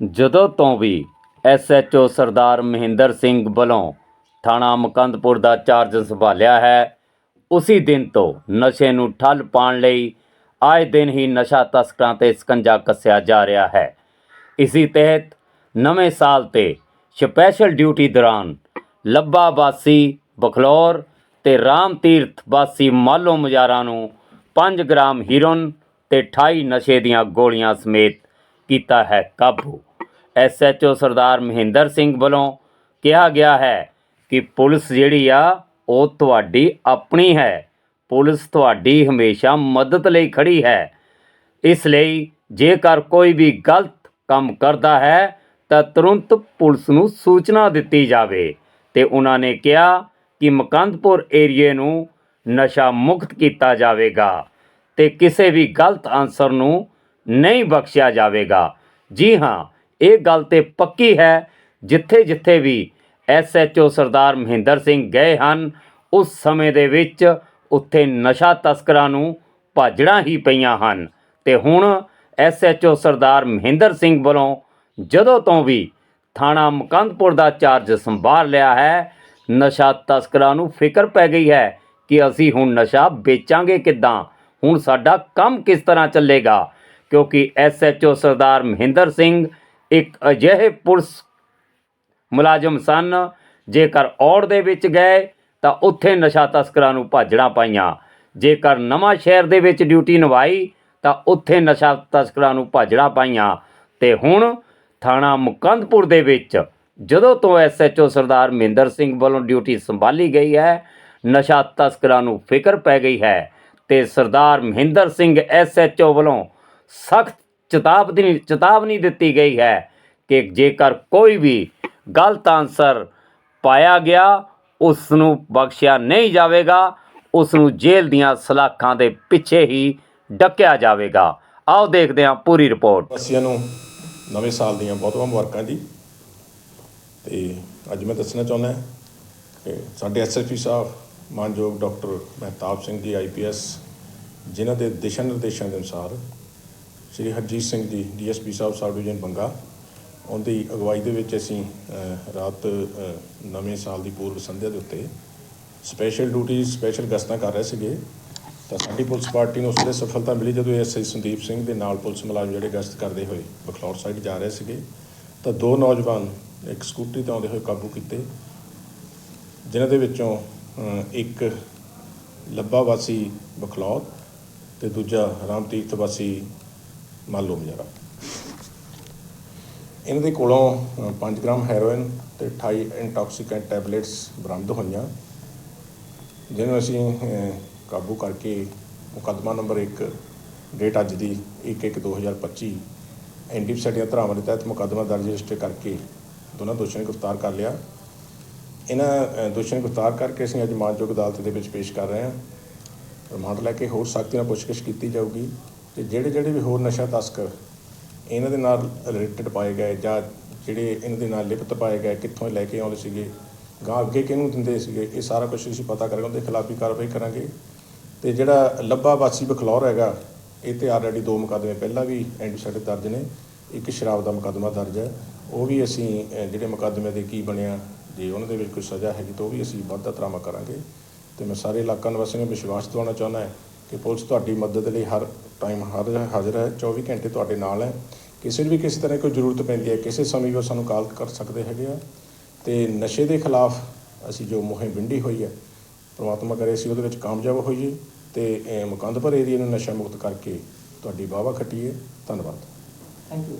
ਜਦੋਂ ਤੋਂ ਵੀ ਐਸਐਚਓ ਸਰਦਾਰ ਮਹਿੰਦਰ ਸਿੰਘ ਵੱਲੋਂ ਥਾਣਾ ਮੁਕੰਦਪੁਰ ਦਾ ਚਾਰਜ ਸੰਭਾਲਿਆ ਹੈ, ਉਸੇ ਦਿਨ ਤੋਂ ਨਸ਼ੇ ਨੂੰ ਠੱਲ ਪਾਉਣ ਲਈ ਆਏ ਦਿਨ ਹੀ ਨਸ਼ਾ ਤਸਕਰਾਂ ਤੇ ਸਕੰਜਾ ਕੱਸਿਆ ਜਾ ਰਿਹਾ ਹੈ। ਇਸੇ ਤਹਿਤ ਨਵੇਂ ਸਾਲ ਤੇ ਸਪੈਸ਼ਲ ਡਿਊਟੀ ਦੌਰਾਨ ਲੱਭਾ ਵਾਸੀ ਬਖਲੌਰ ਤੇ ਰਾਮ ਤੀਰਥ ਵਾਸੀ ਮਾਲੋ ਮਜ਼ਾਰਾਂ ਨੂੰ 5 ਗ੍ਰਾਮ ਹੀਰੋਨ ਤੇ 28 ਨਸ਼ੇ ਦੀਆਂ ਗੋਲੀਆਂ ਸਮੇਤ ਕੀਤਾ ਹੈ ਕਾਬੂ। ਐਸਐਚਓ ਸਰਦਾਰ ਮਹਿੰਦਰ ਸਿੰਘ ਵੱਲੋਂ ਕਿਹਾ ਗਿਆ ਹੈ ਕਿ ਪੁਲਿਸ ਜਿਹੜੀ ਆ, ਉਹ ਤੁਹਾਡੀ ਆਪਣੀ ਹੈ। ਪੁਲਿਸ ਤੁਹਾਡੀ ਹਮੇਸ਼ਾ ਮਦਦ ਲਈ ਖੜੀ ਹੈ। ਇਸ ਲਈ ਜੇਕਰ ਕੋਈ ਵੀ ਗਲਤ ਕੰਮ ਕਰਦਾ ਹੈ, ਤਾਂ ਤੁਰੰਤ ਪੁਲਿਸ ਨੂੰ ਸੂਚਨਾ ਦਿੱਤੀ ਜਾਵੇ। ਤੇ ਉਹਨਾਂ ਨੇ ਕਿਹਾ ਕਿ ਮਕੰਦਪੁਰ ਏਰੀਏ ਨੂੰ ਨਸ਼ਾ ਮੁਕਤ ਕੀਤਾ ਜਾਵੇਗਾ ਤੇ ਕਿਸੇ ਵੀ ਗਲਤ ਆਨਸਰ ਨੂੰ ਨਹੀਂ ਬਖਸ਼ਿਆ ਜਾਵੇਗਾ। ਜੀ ਹਾਂ ਇਹ ਗੱਲ ਤੇ ਪੱਕੀ ਹੈ, ਜਿੱਥੇ ਜਿੱਥੇ ਵੀ ਐਸਐਚਓ ਸਰਦਾਰ ਮਹਿੰਦਰ ਸਿੰਘ ਗਏ ਹਨ, ਉਸ ਸਮੇਂ ਦੇ ਵਿੱਚ ਉੱਥੇ ਨਸ਼ਾ ਤਸਕਰਾਂ ਨੂੰ ਭਾਜੜਾਂ ਹੀ ਪਈਆਂ ਹਨ। ਤੇ ਹੁਣ ਐਸਐਚਓ ਸਰਦਾਰ ਮਹਿੰਦਰ ਸਿੰਘ ਵੱਲੋਂ ਜਦੋਂ ਤੋਂ ਵੀ ਥਾਣਾ ਮੁਕੰਦਪੁਰ ਦਾ ਚਾਰਜ ਸੰਭਾਲ ਲਿਆ ਹੈ, ਨਸ਼ਾ ਤਸਕਰਾਂ ਨੂੰ ਫਿਕਰ ਪੈ ਗਈ ਹੈ ਕਿ ਅਸੀਂ ਹੁਣ ਨਸ਼ਾ ਵੇਚਾਂਗੇ ਕਿੱਦਾਂ? ਹੁਣ ਸਾਡਾ ਕੰਮ ਕਿਸ ਤਰ੍ਹਾਂ ਚੱਲੇਗਾ? ਕਿਉਂਕਿ ਐਸਐਚਓ ਸਰਦਾਰ ਮਹਿੰਦਰ ਸਿੰਘ ਇੱਕ ਅਜਿਹੇ ਪੁਲਿਸ ਮੁਲਾਜ਼ਮ ਸਨ, ਜੇਕਰ ਔੜ ਦੇ ਵਿੱਚ ਗਏ ਤਾਂ ਉੱਥੇ ਨਸ਼ਾ ਤਸਕਰਾਂ ਨੂੰ ਭਾਜੜਾਂ ਪਾਈਆਂ। ਜੇਕਰ ਨਵਾਂ ਸ਼ਹਿਰ ਦੇ ਵਿੱਚ ਡਿਊਟੀ ਨਿਭਾਈ ਤਾਂ ਉੱਥੇ ਨਸ਼ਾ ਤਸਕਰਾਂ ਨੂੰ ਭਾਜੜਾਂ ਪਾਈਆਂ। ਤੇ ਹੁਣ ਥਾਣਾ ਮੁਕੰਦਪੁਰ ਦੇ ਵਿੱਚ, ਜਦੋਂ ਤੋਂ ਐਸਐਚਓ ਸਰਦਾਰ ਮਹਿੰਦਰ ਸਿੰਘ ਵੱਲੋਂ ਡਿਊਟੀ ਸੰਭਾਲੀ ਗਈ ਹੈ, ਨਸ਼ਾ ਤਸਕਰਾਂ ਨੂੰ ਫਿਕਰ ਪੈ ਗਈ ਹੈ। ਤੇ ਸਰਦਾਰ ਮਹਿੰਦਰ ਸਿੰਘ ਐਸਐਚਓ ਵੱਲੋਂ ਸਖਤ ਚੇਤਾਵਨੀ ਚੇਤਾਵਨੀ ਦਿੱਤੀ ਗਈ ਹੈ ਕਿ ਜੇਕਰ ਕੋਈ ਵੀ ਗਲਤ ਆਨਸਰ ਪਾਇਆ ਗਿਆ ਉਸ ਨੂੰ ਬਖਸ਼ਿਆ ਨਹੀਂ ਜਾਵੇਗਾ ਉਸ ਨੂੰ ਜੇਲ੍ਹ ਦੀਆਂ ਸਲਾਖਾਂ ਦੇ ਪਿੱਛੇ ਹੀ ਡੱਕਿਆ ਜਾਵੇਗਾ। ਆਓ ਦੇਖਦੇ ਹਾਂ ਪੂਰੀ ਰਿਪੋਰਟ ਵਾਸੀਆਂ ਨੂੰ ਨਵੇਂ ਸਾਲ ਦੀਆਂ ਬਹੁਤ ਬਹੁਤ ਮੁਬਾਰਕਾਂ ਜੀ। ਤੇ ਅੱਜ ਮੈਂ ਦੱਸਣਾ ਚਾਹੁੰਦਾ ਕਿ ਸਾਡੇ ਐਸਐਸਪੀ ਸਾਹਿਬ, ਮਾਨਯੋਗ ਡਾਕਟਰ ਮਹਿਤਾਬ ਸਿੰਘ ਜੀ ਆਈਪੀਐਸ ਜਿਨ੍ਹਾਂ ਦੇ ਦਿਸ਼ਾ ਨਿਰਦੇਸ਼ਾਂ ਦੇ ਅਨੁਸਾਰ Shri Harjit Singh ji, DSP sahib, sub division Banga. ਉਹਦੀ ਅਗਵਾਈ ਦੇ ਵਿੱਚ ਅਸੀਂ ਰਾਤ ਨਵੇਂ ਸਾਲ ਦੀ ਪੂਰਵ ਸੰਧਿਆ ਦੇ ਉੱਤੇ ਸਪੈਸ਼ਲ ਡਿਊਟੀ ਸਪੈਸ਼ਲ ਗਸ਼ਤਾਂ ਕਰ ਰਹੇ ਸੀਗੇ। ਤਾਂ ਸਾਡੀ ਪੁਲਿਸ ਪਾਰਟੀ ਨੂੰ ਉਸ ਵੇਲੇ ਸਫਲਤਾ ਮਿਲੀ ਜਦੋਂ ਐਸਆਈ ਸੰਦੀਪ ਸਿੰਘ ਦੇ ਨਾਲ ਪੁਲਿਸ ਮੁਲਾਜ਼ਮ ਜਿਹੜੇ ਗਸ਼ਤ ਕਰਦੇ ਹੋਏ ਬਖਲੌਰ ਸਾਈਡ ਜਾ ਰਹੇ ਸੀਗੇ। ਤਾਂ ਦੋ ਨੌਜਵਾਨ, ਇੱਕ ਸਕੂਟਰੀ ਤੇ ਆਉਂਦੇ ਹੋਏ ਕਾਬੂ ਕੀਤੇ, ਜਿਨ੍ਹਾਂ ਦੇ ਵਿੱਚੋਂ ਇੱਕ ਲੱਭਾ ਵਾਸੀ ਬਖਲੌਰ ਤੇ ਦੂਜਾ ਰਾਮਤੀਰਥ ਵਾਸੀ ਮਾਲੋ ਮਜਰਾ ਇਹਨਾਂ ਦੇ ਕੋਲੋਂ ਅ, 5 ਗ੍ਰਾਮ ਹੈਰੋਇਨ ਤੇ 28 ਇੰਟੌਕਸੀਕੈਂਟ ਟੈਬਲੇਟਸ ਬਰਾਮਦ ਹੋਈਆਂ ਜਿਹਨੂੰ ਅਸੀਂ ਕਾਬੂ ਕਰਕੇ ਮੁਕੱਦਮਾ ਨੰਬਰ 1 ਡੇਟ ਅੱਜ ਦੀ 1/1/2025 ਐਨਡੀਪੀ ਸਾਡੀਆਂ ਧਾਰਾਵਾਂ ਦੇ ਤਹਿਤ ਮੁਕੱਦਮਾ ਦਰਜ ਰਜਿਸਟਰ ਕਰਕੇ ਦੋਨਾਂ ਦੋਸ਼ੀਆਂ ਨੂੰ ਗ੍ਰਿਫਤਾਰ ਕਰ ਲਿਆ। ਇਹਨਾਂ ਦੋਸ਼ੀਆਂ ਨੂੰ ਗ੍ਰਿਫਤਾਰ ਕਰਕੇ ਅਸੀਂ ਅੱਜ ਮਾਨਯੋਗ ਅਦਾਲਤ ਦੇ ਵਿੱਚ ਪੇਸ਼ ਕਰ ਰਹੇ ਹਾਂ। ਰਿਮਾਂਡ ਲੈ ਕੇ ਹੋਰ ਸਖਤੀ ਨਾਲ ਪੁੱਛਗਿੱਛ ਕੀਤੀ ਜਾਊਗੀ। ਤੇ ਜਿਹੜੇ ਜਿਹੜੇ ਵੀ ਹੋਰ ਨਸ਼ਾ ਤਸਕਰ ਇਹਨਾਂ ਦੇ ਨਾਲ ਰਿਲੇਟਡ ਪਾਏ ਗਏ ਜਾਂ ਜਿਹੜੇ ਇਹਨਾਂ ਦੇ ਨਾਲ ਲਿਪਤ ਪਾਏ ਗਏ, ਕਿੱਥੋਂ ਲੈ ਕੇ ਆਉਂਦੇ ਸੀਗੇ ਗਾਂ ਅੱਗੇ ਕਿਹਨੂੰ ਦਿੰਦੇ ਸੀਗੇ, ਇਹ ਸਾਰਾ ਕੁਝ ਅਸੀਂ ਪਤਾ ਕਰਾਂਗੇ, ਉਹਦੇ ਖਿਲਾਫ ਵੀ ਕਾਰਵਾਈ ਕਰਾਂਗੇ। ਤੇ ਜਿਹੜਾ ਲੱਭਾ ਵਾਸੀ ਬਖਲੌਰ ਹੈਗਾ, ਇਹ ਤੇ ਆਲਰੇਡੀ ਦੋ ਮੁਕੱਦਮੇ ਪਹਿਲਾਂ ਵੀ ਐਂਟੀਸੈਪਟਿਕ ਦਰਜ ਨੇ, ਇੱਕ ਸ਼ਰਾਬ ਦਾ ਮੁਕੱਦਮਾ ਦਰਜ ਹੈ, ਉਹ ਵੀ ਅਸੀਂ ਜਿਹੜੇ ਮੁਕੱਦਮੇ ਦੇ ਕੀ ਬਣਿਆ, ਜੇ ਉਹਨਾਂ ਦੇ ਵਿੱਚ ਕੋਈ ਸਜ਼ਾ ਹੈਗੀ ਤਾਂ ਉਹ ਵੀ ਅਸੀਂ ਵਾਧਾ ਤਰਾਮਾ ਕਰਾਂਗੇ। ਤੇ ਮੈਂ ਸਾਰੇ ਇਲਾਕਾ ਨਿਵਾਸੀਆਂ ਨੂੰ ਵਿਸ਼ਵਾਸ ਦਿਵਾਉਣਾ ਚਾਹੁੰਦਾ ਹਾਂ ਕਿ ਪੁਲਿਸ ਤੁਹਾਡੀ ਮਦਦ ਲਈ ਹਰ ਟਾਈਮ ਹਰ ਹਾਜ਼ਰ ਹੈ 24 ਘੰਟੇ ਤੁਹਾਡੇ ਨਾਲ ਹੈ। ਕਿਸੇ ਨੂੰ ਵੀ ਕਿਸੇ ਤਰ੍ਹਾਂ ਕੋਈ ਜ਼ਰੂਰਤ ਪੈਂਦੀ ਹੈ, ਕਿਸੇ ਸਮੇਂ ਵੀ ਉਹ ਸਾਨੂੰ ਕਾਲ ਕਰ ਸਕਦੇ ਹੈਗੇ ਆ। ਤੇ ਨਸ਼ੇ ਦੇ ਖਿਲਾਫ ਅਸੀਂ ਜੋ ਮੁਹਿੰਮ ਵਿੰਡੀ ਹੋਈ ਹੈ, ਪ੍ਰਮਾਤਮਾ ਕਰੇ ਅਸੀਂ ਉਹਦੇ ਵਿੱਚ ਕਾਮਯਾਬ ਹੋਈਏ ਤੇ ਇਹ ਮੁਕੰਦਪੁਰ ਏਰੀਆ ਨੂੰ ਨਸ਼ਾ ਮੁਕਤ ਕਰਕੇ ਤੁਹਾਡੀ ਵਾਹਵਾ ਖੱਟੀਏ। ਧੰਨਵਾਦ। Thank you